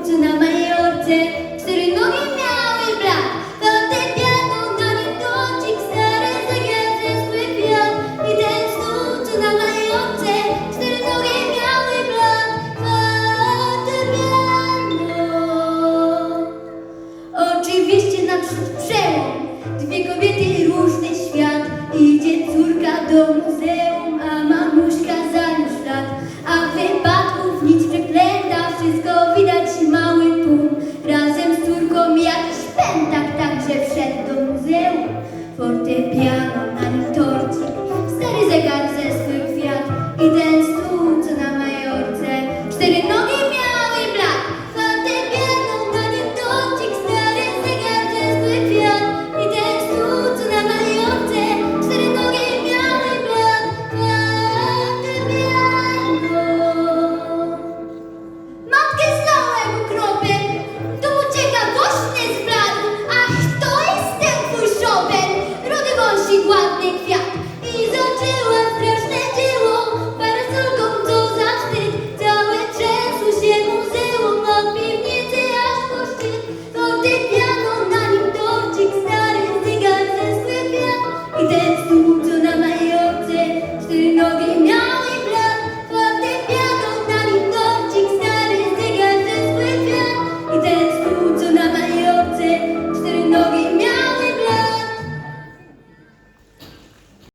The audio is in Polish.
końcu na majorce, który nogi miały brak. Latem wiadą na nim kącik, stary zegarze, zły. I ten stół, na majorce, który nogi miały brak. Latem wiadomo. Oczywiście naprzód przełom, dwie kobiety i ruch.